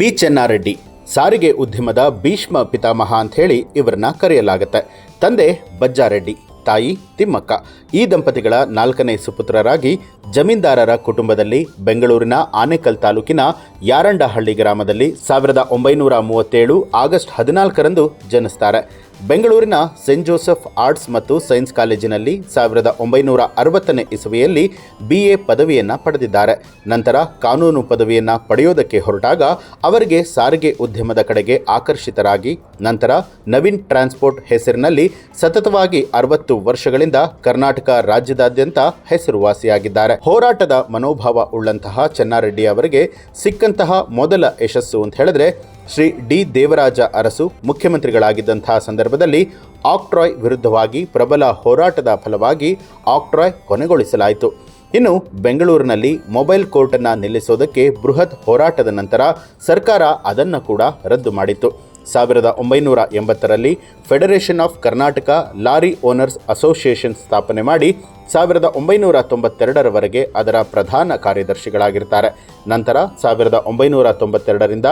B Chenna Reddy. ಸಾರಿಗೆ ಉದ್ಯಮದ ಭೀಷ್ಮ ಪಿತಾಮಹ ಅಂತ ಹೇಳಿ ಇವರನ್ನ ಕರೆಯಲಾಗುತ್ತೆ. ತಂದೆ ಬಜ್ಜಾರೆಡ್ಡಿ, ತಾಯಿ ತಿಮ್ಮಕ್ಕ. ಈ ದಂಪತಿಗಳ ನಾಲ್ಕನೇ ಸುಪುತ್ರರಾಗಿ ಜಮೀನ್ದಾರರ ಕುಟುಂಬದಲ್ಲಿ ಬೆಂಗಳೂರಿನ ಆನೇಕಲ್ ತಾಲೂಕಿನ ಯಾರಂಡಹಳ್ಳಿ ಗ್ರಾಮದಲ್ಲಿ ಸಾವಿರದ ಒಂಬೈನೂರ ಮೂವತ್ತೇಳು ಆಗಸ್ಟ್ ಹದಿನಾಲ್ಕರಂದು ಜನಿಸ್ತಾರೆ. ಬೆಂಗಳೂರಿನ ಸೆಂಟ್ ಜೋಸೆಫ್ ಆರ್ಟ್ಸ್ ಮತ್ತು ಸೈನ್ಸ್ ಕಾಲೇಜಿನಲ್ಲಿ ಸಾವಿರದ ಒಂಬೈನೂರ ಅರವತ್ತನೇ ಇಸವಿಯಲ್ಲಿ ಬಿ ಎ ಪದವಿಯನ್ನು ಪಡೆದಿದ್ದಾರೆ. ನಂತರ ಕಾನೂನು ಪದವಿಯನ್ನು ಪಡೆಯೋದಕ್ಕೆ ಹೊರಟಾಗ ಅವರಿಗೆ ಸಾರಿಗೆ ಉದ್ಯಮದ ಕಡೆಗೆ ಆಕರ್ಷಿತರಾಗಿ, ನಂತರ ನವೀನ್ ಟ್ರಾನ್ಸ್ಪೋರ್ಟ್ ಹೆಸರಿನಲ್ಲಿ ಸತತವಾಗಿ ಅರವತ್ತು ವರ್ಷಗಳಿಂದ ಕರ್ನಾಟಕ ರಾಜ್ಯದಾದ್ಯಂತ ಹೆಸರುವಾಸಿಯಾಗಿದ್ದಾರೆ. ಹೋರಾಟದ ಮನೋಭಾವ ಉಳ್ಳಂತಹ ಚೆನ್ನಾರೆಡ್ಡಿ ಅವರಿಗೆ ಸಿಕ್ಕಂತಹ ಮೊದಲ ಯಶಸ್ಸು ಅಂತ ಹೇಳಿದ್ರೆ ಶ್ರೀ ಡಿ ದೇವರಾಜ ಅರಸು, ಮುಖ್ಯಮಂತ್ರಿಗಳಾಗಿದ್ದಂತಹ ಸಂದರ್ಭದಲ್ಲಿ ಆಕ್ಟ್ರಾಯ್ ವಿರುದ್ಧವಾಗಿ ಪ್ರಬಲ ಹೋರಾಟದ ಫಲವಾಗಿ ಆಕ್ಟ್ರಾಯ್ ಕೊನೆಗೊಳಿಸಲಾಯಿತು. ಇನ್ನು ಬೆಂಗಳೂರಿನಲ್ಲಿ ಮೊಬೈಲ್ ಕೋರ್ಟನ್ನು ನಿಲ್ಲಿಸೋದಕ್ಕೆ ಬೃಹತ್ ಹೋರಾಟದ ನಂತರ ಸರ್ಕಾರ ಅದನ್ನು ಕೂಡ ರದ್ದು ಮಾಡಿತ್ತು. ಸಾವಿರದ ಒಂಬೈನೂರ ಎಂಬತ್ತರಲ್ಲಿ federation of Karnataka lorry owners association ಸ್ಥಾಪನೆ ಮಾಡಿ ಸಾವಿರದ ಒಂಬೈನೂರ ತೊಂಬತ್ತೆರಡರವರೆಗೆ ಅದರ ಪ್ರಧಾನ ಕಾರ್ಯದರ್ಶಿಗಳಾಗಿರ್ತಾರೆ. ನಂತರ ಸಾವಿರದ ಒಂಬೈನೂರ ತೊಂಬತ್ತೆರಡರಿಂದ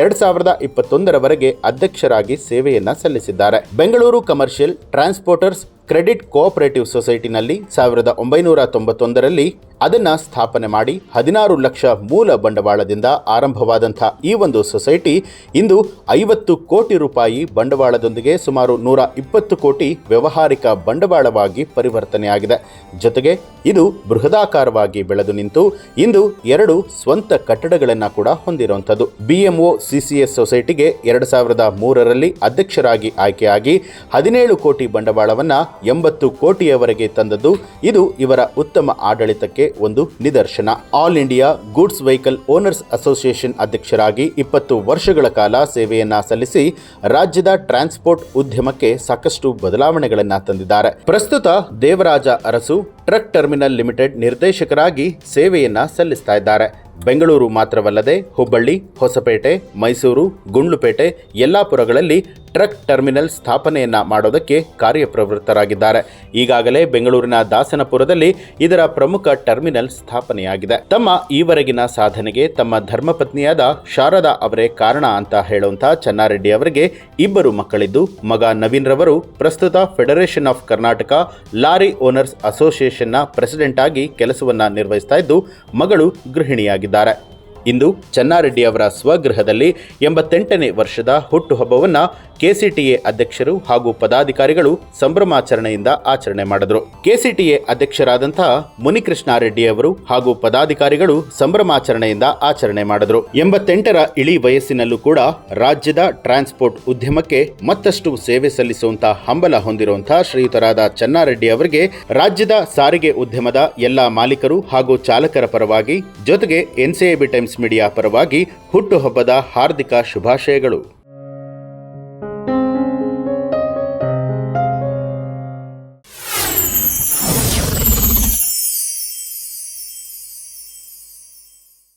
ಎರಡು ಸಾವಿರದ ಇಪ್ಪತ್ತೊಂದರವರೆಗೆ ಅಧ್ಯಕ್ಷರಾಗಿ ಸೇವೆಯನ್ನು ಸಲ್ಲಿಸಿದ್ದಾರೆ. Bengaluru commercial transporters credit cooperative ಸೊಸೈಟಿನಲ್ಲಿ ಸಾವಿರದ ಒಂಬೈನೂರ ತೊಂಬತ್ತೊಂದರಲ್ಲಿ ಅದನ್ನು ಸ್ಥಾಪನೆ ಮಾಡಿ ಹದಿನಾರು ಲಕ್ಷ ಮೂಲ ಬಂಡವಾಳದಿಂದ ಆರಂಭವಾದಂಥ ಈ ಒಂದು ಸೊಸೈಟಿ ಇಂದು ಐವತ್ತು ಕೋಟಿ ರೂಪಾಯಿ ಬಂಡವಾಳದೊಂದಿಗೆ ಸುಮಾರು ನೂರ ಇಪ್ಪತ್ತು ಕೋಟಿ ವ್ಯವಹಾರಿಕ ಬಂಡವಾಳವಾಗಿ ಪರಿವರ್ತನೆಯಾಗಿದೆ. ಜೊತೆಗೆ ಇದು ಬೃಹದಾಕಾರವಾಗಿ ಬೆಳೆದು ನಿಂತು ಇಂದು ಎರಡು ಸ್ವಂತ ಕಟ್ಟಡಗಳನ್ನು ಕೂಡ ಹೊಂದಿರುವಂಥದ್ದು. ಬಿಎಂಒ ಸಿಸಿಎಸ್ ಸೊಸೈಟಿಗೆ ಎರಡು ಸಾವಿರದ ಮೂರರಲ್ಲಿ ಅಧ್ಯಕ್ಷರಾಗಿ ಆಯ್ಕೆಯಾಗಿ ಹದಿನೇಳು ಕೋಟಿ ಬಂಡವಾಳವನ್ನು ಎಂಬತ್ತು ಕೋಟಿಯವರೆಗೆ ತಂದದ್ದು. ಇದು ಇವರ ಉತ್ತಮ ಆಡಳಿತಕ್ಕೆ ಒಂದು ನಿದರ್ಶನ. All India goods vehicle owners association ಅಧ್ಯಕ್ಷರಾಗಿ ಇಪ್ಪತ್ತು ವರ್ಷಗಳ ಕಾಲ ಸೇವೆಯನ್ನ ಸಲ್ಲಿಸಿ ರಾಜ್ಯದ ಟ್ರಾನ್ಸ್ಪೋರ್ಟ್ ಉದ್ಯಮಕ್ಕೆ ಸಾಕಷ್ಟು ಬದಲಾವಣೆಗಳನ್ನು ತಂದಿದ್ದಾರೆ. ಪ್ರಸ್ತುತ Devaraja Arasu truck terminal limited ನಿರ್ದೇಶಕರಾಗಿ ಸೇವೆಯನ್ನ ಸಲ್ಲಿಸ್ತಾ ಇದ್ದಾರೆ. ಬೆಂಗಳೂರು ಮಾತ್ರವಲ್ಲದೆ ಹುಬ್ಬಳ್ಳಿ, ಹೊಸಪೇಟೆ, ಮೈಸೂರು, ಗುಂಡ್ಲುಪೇಟೆ, ಯಲ್ಲಾಪುರಗಳಲ್ಲಿ ಟ್ರಕ್ ಟರ್ಮಿನಲ್ ಸ್ಥಾಪನೆಯನ್ನ ಮಾಡೋದಕ್ಕೆ ಕಾರ್ಯಪ್ರವೃತ್ತರಾಗಿದ್ದಾರೆ. ಈಗಾಗಲೇ ಬೆಂಗಳೂರಿನ ದಾಸನಪುರದಲ್ಲಿ ಇದರ ಪ್ರಮುಖ ಟರ್ಮಿನಲ್ ಸ್ಥಾಪನೆಯಾಗಿದೆ. ತಮ್ಮ ಈವರೆಗಿನ ಸಾಧನೆಗೆ ತಮ್ಮ ಧರ್ಮಪತ್ನಿಯಾದ ಶಾರದಾ ಅವರೇ ಕಾರಣ ಅಂತ ಹೇಳುವಂತಹ ಚನ್ನಾರೆಡ್ಡಿ ಅವರಿಗೆ ಇಬ್ಬರು ಮಕ್ಕಳಿದ್ದು, ಮಗ ನವೀನ್ ರವರು ಪ್ರಸ್ತುತ federation of Karnataka lorry owners ಅಸೋಸಿಯೇಷನ್ನ president ಆಗಿ ಕೆಲಸವನ್ನ ನಿರ್ವಹಿಸ್ತಾ ಮಗಳು ಗೃಹಿಣಿಯಾಗಿದ್ದಾರೆ. ಇಂದು ಚನ್ನಾರೆಡ್ಡಿ ಅವರ ಸ್ವಗೃಹದಲ್ಲಿ ಎಂಬತ್ತೆಂಟನೇ ವರ್ಷದ ಹುಟ್ಟುಹಬ್ಬವನ್ನು ಕೆಸಿಟಿಎ ಅಧ್ಯಕ್ಷರು ಹಾಗೂ ಪದಾಧಿಕಾರಿಗಳು ಸಂಭ್ರಮಾಚರಣೆಯಿಂದ ಆಚರಣೆ ಮಾಡಿದರು. ಕೆಸಿಟಿಎ ಅಧ್ಯಕ್ಷರಾದಂತಹ ಮುನಿಕೃಷ್ಣಾರೆಡ್ಡಿ ಅವರು ಹಾಗೂ ಪದಾಧಿಕಾರಿಗಳು ಸಂಭ್ರಮಾಚರಣೆಯಿಂದ ಆಚರಣೆ ಮಾಡಿದರು. ಎಂಬತ್ತೆಂಟರ ಇಳಿ ವಯಸ್ಸಿನಲ್ಲೂ ಕೂಡ ರಾಜ್ಯದ ಟ್ರಾನ್ಸ್ಪೋರ್ಟ್ ಉದ್ಯಮಕ್ಕೆ ಮತ್ತಷ್ಟು ಸೇವೆ ಸಲ್ಲಿಸುವಂತಹ ಹಂಬಲ ಹೊಂದಿರುವಂತಹ ಶ್ರೀಯುತರಾದ ಚನ್ನಾರೆಡ್ಡಿ ಅವರಿಗೆ ರಾಜ್ಯದ ಸಾರಿಗೆ ಉದ್ಯಮದ ಎಲ್ಲ ಮಾಲೀಕರು ಹಾಗೂ ಚಾಲಕರ ಪರವಾಗಿ ಜೊತೆಗೆ ಎನ್ಸಿಎಬಿ ಮೀಡಿಯಾ ಪರವಾಗಿ ಹುಟ್ಟುಹಬ್ಬದ ಹಾರ್ದಿಕ ಶುಭಾಶಯಗಳು.